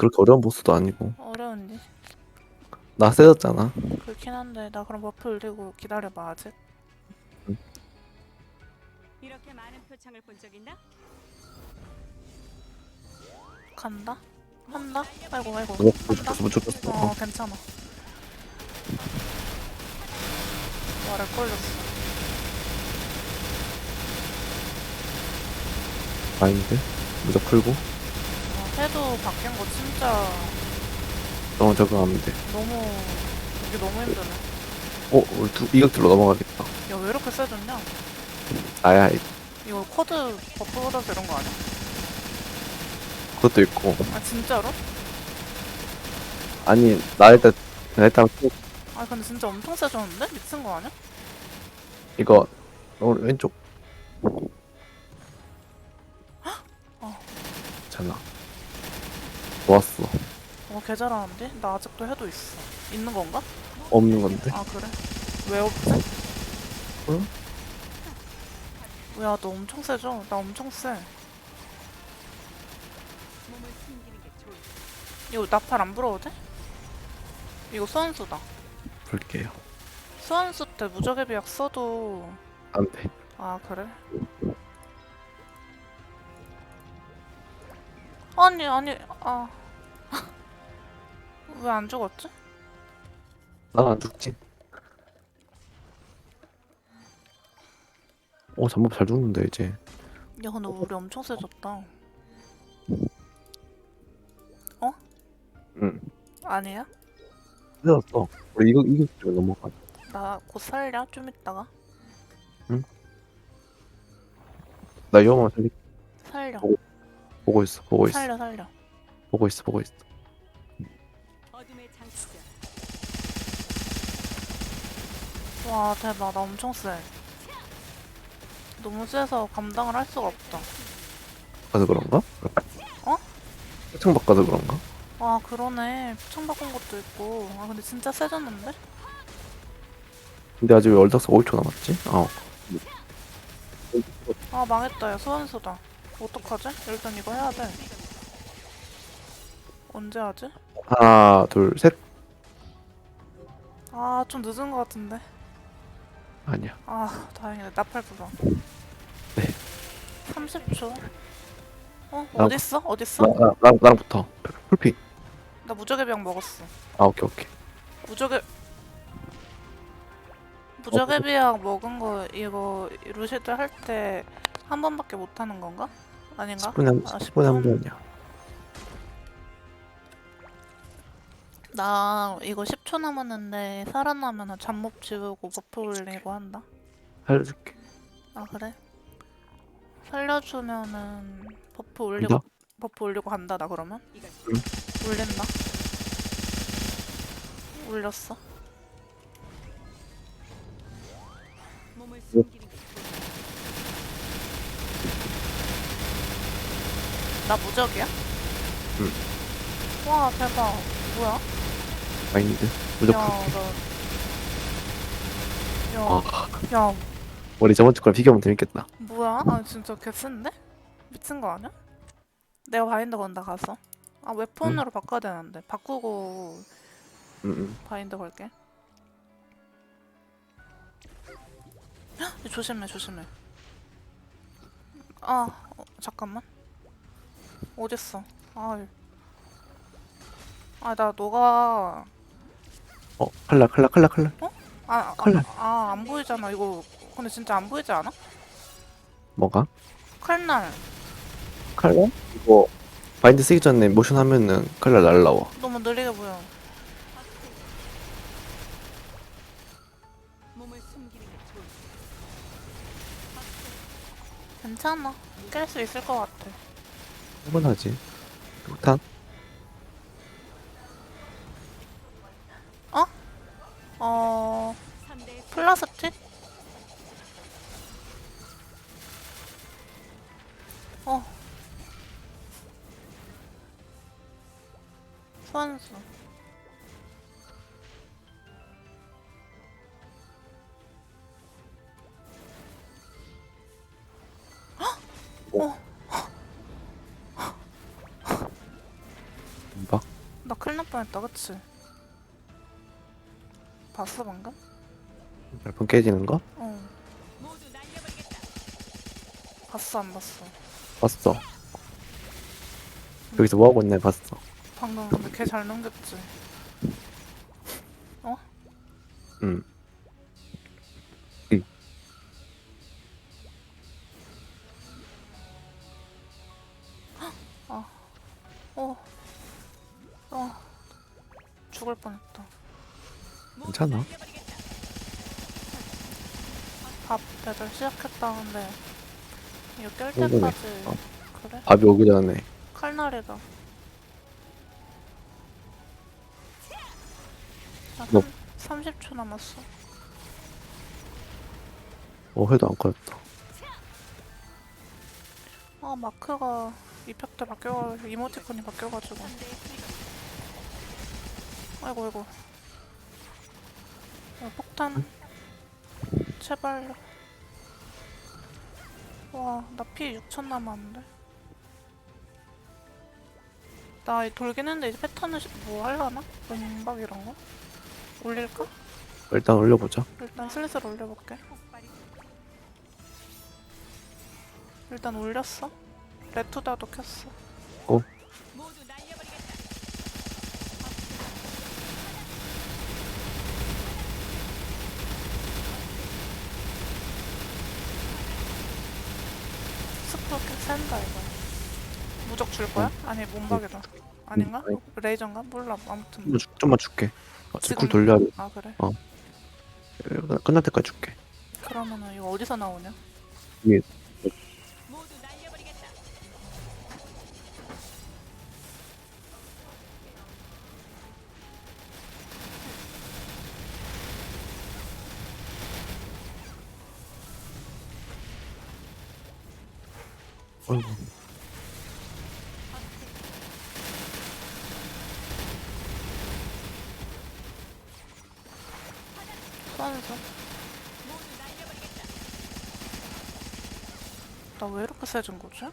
그렇게 어려운 보스도 아니고 어려운데. 나 세졌잖아 그렇긴 한데 나 그럼 버프 올리고 기다려봐 아직. 이렇게 많은 표창을 본 적 있나? 간다. 한다. 아이고 아이고. 못 한다. 죽였어 못 죽였어 어 괜찮아. 말을 걸렸어. 마인드 무적 풀고 어, 해도 바뀐 거 진짜 어 적응하면 돼 너무 이게 너무 힘드네. 어? 우리 두, 이격들로 넘어가겠다 야 왜 이렇게 세졌냐? 아야 이- 이거 코드 버프 받아서 이런 거 아니야? 그것도 있고 아 진짜로? 아니 나 일단 나 일단 아 근데 진짜 엄청 세졌는데? 미친 거 아니야? 이거 오른 왼쪽 어. 괜찮아 좋았어 어 개 잘하는데? 나 아직도 해도 있어. 있는 건가? 없는 건데 아 그래? 왜 없지? 응? 야 너 엄청 세죠? 나 엄청 세. 이거 나팔 안 불어도 돼? 이거 수환수다. 볼게요 수환수 때 무적의 비약 써도 안 돼 아 그래? 아니 아니 아. 왜 안 죽었지? 난안 죽지. 어 잠복 잘 죽는데 이제. 야 근데 우리 엄청 세졌다. 응. 아니야? 늦었어. 우리 이거 이격들로 넘어가. 나 곧 살려? 좀 이따가? 나 위험하면 살리 살려. 어. 보고 있어 보고 있어 살려 살려. 보고 있어 보고 있어. 와 대박 나 엄청 세. 너무 세서 감당을 할 수가 없다. 바꿔서 그런가? 어? 표창 바꿔서 그런가? 아 그러네 표창 바꾼 것도 있고 아 근데 진짜 세졌는데? 근데 아직 왜 얼닥스 5초 남았지? 어 아 망했다 야 소환수다 어떡하지? 일단 이거 해야 돼 언제 하지? 하나 둘 셋 아 좀 늦은 것 같은데 아니야 아 다행이다 나팔 불어 네. 30초 어? 나- 어딨어? 어딨어? 나, 나, 나, 나랑 붙어 풀피 나 무적의 병 먹었어 아 오케이 오케이 무적의 무적의 비약 먹은 거 이거 루시드 할 때 한 번밖에 못 하는 건가? 아닌가? 10분에 한, 아, 10분에 한 10분? 번이야 나 이거 10초 남았는데 살아나면 잠못 지우고 버프 올리고 한다. 살려줄게 아 그래? 살려주면은 버프 올리고 간다? 버프 올리고 간다 나 그러면? 이건 올린다. 올렸어. 몸을 숨기는 게 좋을 나 무적이야? 응. 와 대박. 뭐야? 마인드 무적 야 나. 야. 아 야 우리 저번 주 거랑 비교하면 재밌겠다 뭐야? 아 진짜 개쓴데? 미친 거 아니야? 내가 바인드 건다 가서. 아 웹폰으로 바꿔야 되는데 바꾸고 응응 바인드 걸게. 헉, 조심해, 조심해. 아, 어, 잠깐만. 어딨어? 아, 아, 나 너가 어 칼날 칼날 칼날 칼날 아, 아, 칼날. 아, 안 보이잖아. 이거 근데 진짜 안 보이지 않아? 뭐가? 칼날 칼날? 이거 바인드 쓰기 전에 모션 하면은 칼날 날라와 너무 느리게 보여. 몸을 숨기는 게 좋을 괜찮아. 깰 수 있을 것 같아. 충분하지 폭탄? 어, 3대 플라스틱? 어. 수환수. 봐 뻔했다 그치? 봤어 방금? 몇번 깨지는 거? 어. 봤어 안 봤어? 봤어. 여기서 뭐 하고 있나 봤어. 방금 근데 걔 잘 넘겼지? 응. 어. 어. 죽을 뻔했다. 괜찮아. 밥 배달 시작했다는데 이거 깰 충분해. 때까지 어. 그래? 밥이 오기 전에. 칼날이다. 아, 뭐? 3, 30초 남았어. 어, 해도 안 꺼졌다. 아 마크가 이펙트 바뀌어가지고 이모티콘이 바뀌어가지고 아이고 아이고 야, 폭탄 제발 와나 피 6천 남았는데 나이 돌긴 했는데 이제 패턴을 시- 뭐 하려나? 몸박 이런 거? 올릴까? 일단 올려보자. 일단 슬슬 올려볼게 일단 올렸어 레투다도 켰어 모두 날려버리겠다. 센다 이거 무적 줄 거야? 아니 몸박이다 아닌가? 아니. 레이저인가? 몰라 아무튼 좀만, 줄- 좀만 줄게. 어, 지금- 쿨 돌려야 돼. 아 그래? 끝날 때까지 줄게. 그러면은 이거 어디서 나오냐? 어이구. 소환해서 모두 날려버리겠다. 나왜 이렇게 세진 거지?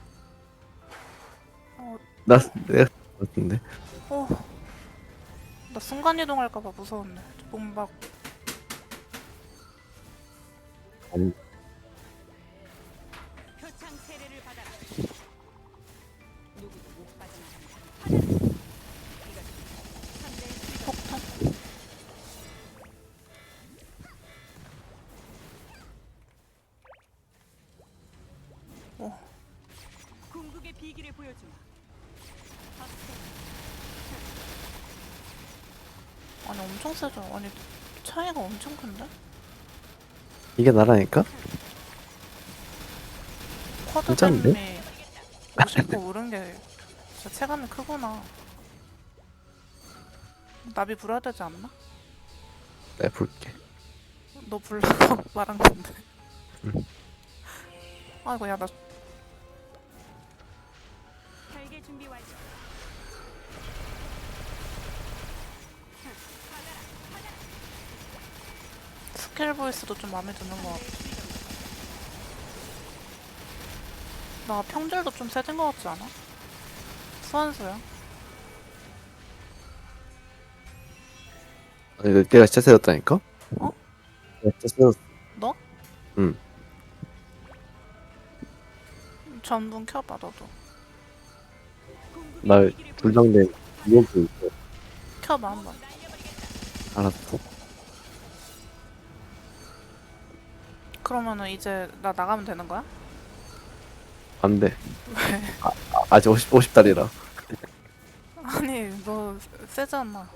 어, 나, 내가 같은데. 어. 나 순간 이동할까봐 무서웠네. 몸박. 음, 세죠. 아니 차이가 엄청 큰데? 이게 나라니까? 쿼드댐이 괜찮은데? 50% 오른 게 진짜 체감이 크구나. 나비 불어야 되지 않나? 내가 볼게. 너 불러서 말한 건데. 응. 아이고 야나 결계 준비 완료. 스킬 보이스도 좀 마음에 드는 것 같아. 나 평질도 좀 세진 것 같지 않아? 소환수야. 아니, 내- 내가 진짜 세졌다니까? 어? 내가 진짜 세졌어. 너? 응. 전분 켜봐 너도. 나 불장된 있어. 켜봐 한번. 알았어. 그러면은 이제 나 나가면 되는 거야? 안 돼. 아, 아, 아직 50, 50달이라. 아니 너 세잖아.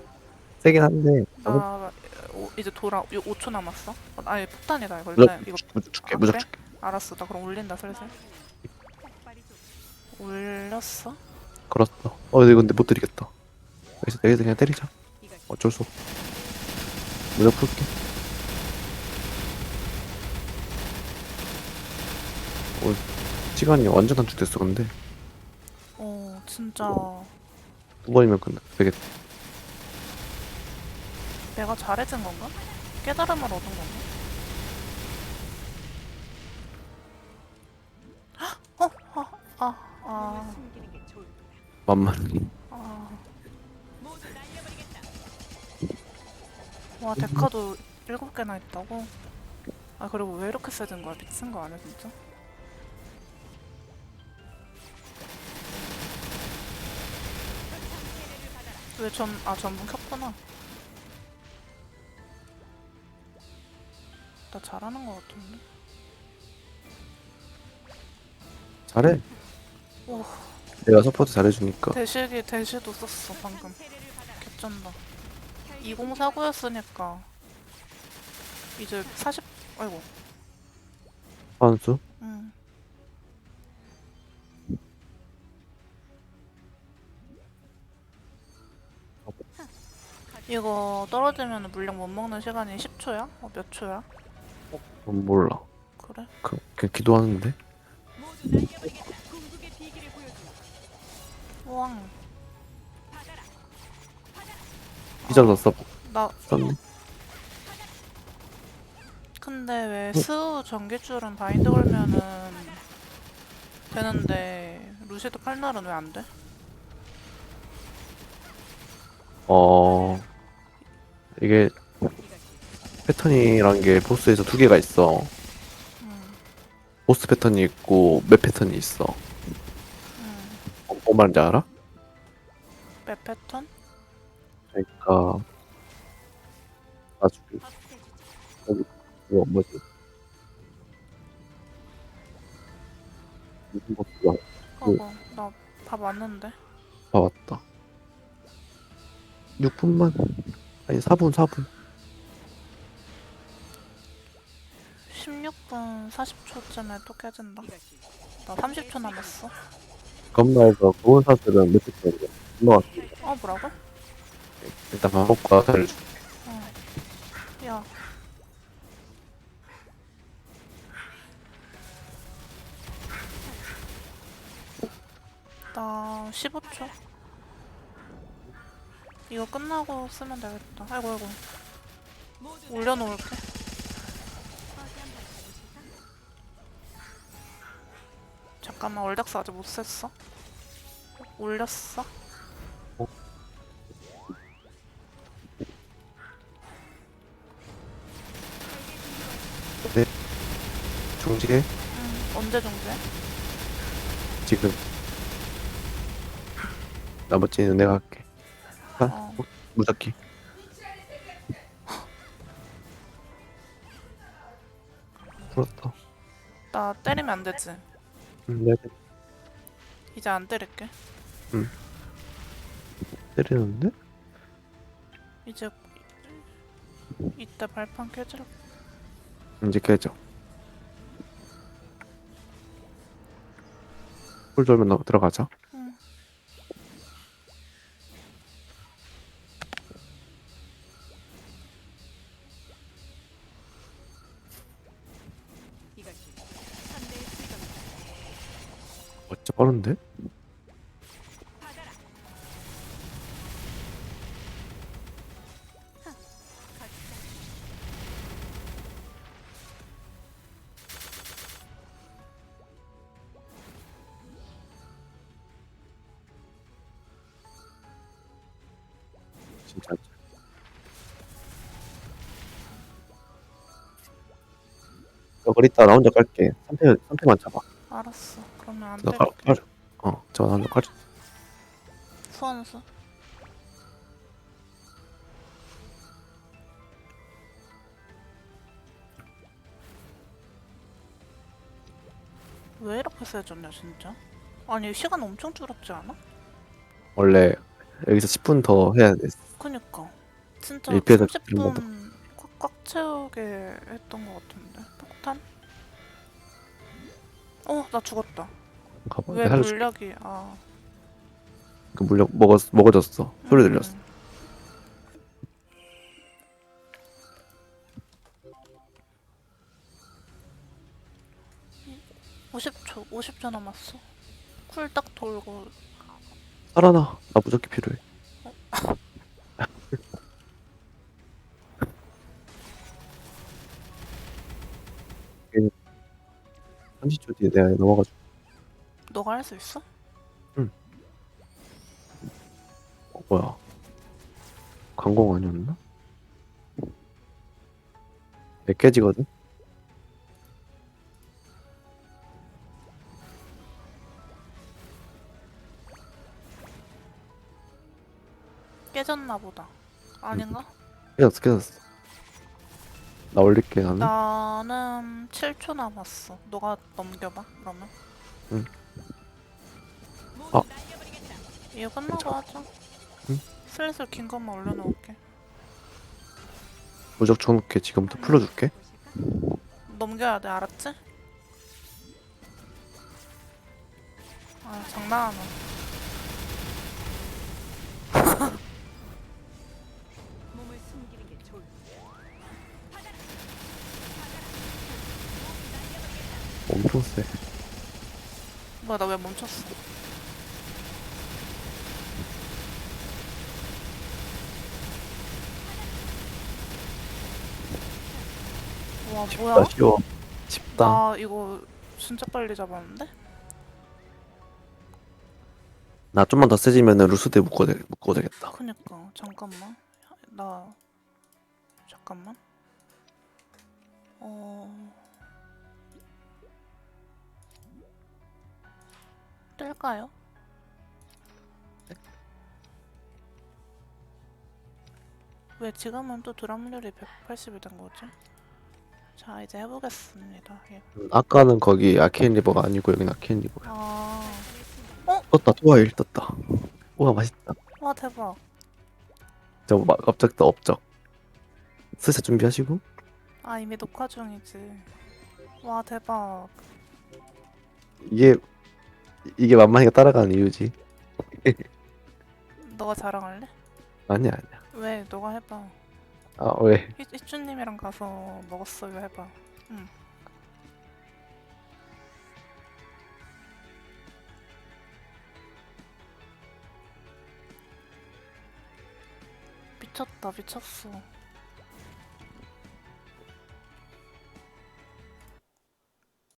세긴 한데. 나 오, 이제 돌아 5초 남았어. 어, 아니 폭탄이다 이거 무적, 일단 이거 무적 줄게, 아, 무적 그래? 줄게. 알았어. 나 그럼 올린다 슬슬. 올렸어? 걸었어. 어, 이거 근데 못 드리겠다. 여기서, 여기서 그냥 때리자. 어쩔 수 없어. 무적 풀게. 오, 시간이 완전 단축됐어, 근데. 어 진짜 두 번이면 끝나. 되겠다. 내가 잘해진 건가? 깨달음을 얻은 건가? 헉! 어? 아, 아, 아, 숨기는 게 좋을 거야. 만만. 아. 와 데카도 일곱 개나 있다고? 아 그리고 왜 이렇게 세진 거야? 미친 거 아니야 진짜? 왜 전, 아 전문 켰구나 나 잘하는 거 같은데? 잘해. 오 내가 서포트 잘해주니까. 대시기 대시도 썼어 방금. 개쩐다 2049였으니까 이제 40 아이고 선수. 응 이거 떨어지면 물량 못 먹는 시간이 10초야? 어, 몇 초야? 음, 몰라. 그래? 그, 그냥 기도하는데. 우왕. 삐져서 써, 나 썼네. 근데 왜 스우 전기줄은 바인드 걸면은 되는데 루시드 칼날은 왜 안 돼? 어, 이게 패턴이란 게 보스에서 두 개가 있어. 응, 보스 패턴이 있고 맵 패턴이 있어. 응. 어, 뭔 말인지 알아? 맵 패턴? 그러니까 나중에 없애주지. 그거 뭐지? 무슨 것도 어머 나밥 왔는데 다 왔다. 6분만 아니 4분 4분 16분 40초쯤에 또 깨진다 나 30초 남았어 겁나서 좋은 사슬은 몇 초짜리 올라왔어. 어 뭐라고? 일단 밥 먹고 와서 알려줄게. 어. 야나 15초 이거 끝나고 쓰면 되겠다 아이고 아이고 올려놓을게? 잠깐만 월덱스 아직 못 셌어 올렸어? 중지해 응 언제 정지해? 지금. 나머지는 내가 할게. 무작기. 풀었다. 나 때리면 안 되지 음, 내가 이제 안 때릴게 때리는데? 이제 이때 발판 깨질 이제 깨져. 풀 돌면 너 들어가자. 진짜. 저걸 이따 나 혼자 깔게. 3패, 3패만 잡아. 알았어 그러면 안나 때릴게 깔, 깔. 어, 저거 나 혼자 깔. 수원수 왜 이렇게 세졌냐 진짜 아니 시간 엄청 줄었지 않아? 원래 여기서 10분 더 해야 돼. 그니까 진짜 1패에서 30분 꽉꽉 채우게 했던 것 같은데 폭탄? 어 나 죽었다 가봐. 왜 내가 살려줄게. 물약이 아 그 물력 먹었, 먹어졌어. 소리 들렸어. 음. (50초) (50초) 남았어 쿨 딱 돌고 살아나. 나 무조건 필요해. 30초 뒤에 내가 넘어가지고 너가 할 수 있어? 어, 뭐야 광공 아니었나? 몇 개지거든? 깨졌나 보다. 아닌가? 깨졌어 깨졌어 나 올릴게 나는 나는 7초 남았어. 너가 넘겨봐. 그러면. 모두 어. 날려버리겠다. 이거 끝나고. 하자. 응? 슬슬 긴 것만 올려놓을게. 무적 쳐놓게 지금부터 풀어줄게? 넘겨야 돼, 알았지? 아, 장난하네. 엄청 세 뭐야, 나 왜 멈췄어? 와, 뭐야? 아쉬워 쉽다 나 이거 진짜 빨리 잡았는데? 나 좀만 더 세지면은 루스대 묶어야, 돼, 묶어야 되겠다 그니까 잠깐만 나 잠깐만 어 뜰까요? 왜 지금은 또 드랍률이 180이 된 거지? 자 이제 해보겠습니다. 예. 음, 아까는 거기 아케인 리버가 아니고 여긴 아케인 리버야. 아, 떴다 토아일 떴다. 우와 맛있다. 와 대박. 저 막, 업적도 업적 슬슬 준비하시고. 아 이미 녹화 중이지. 와 대박. 이게 이게 만만히가 따라가는 이유지. 너가 자랑할래? 아니야 아니야. 왜? 너가 해봐. 아 왜? 희- 희쭈님이랑 가서 먹었어요 해봐. 응. 미쳤다. 미쳤어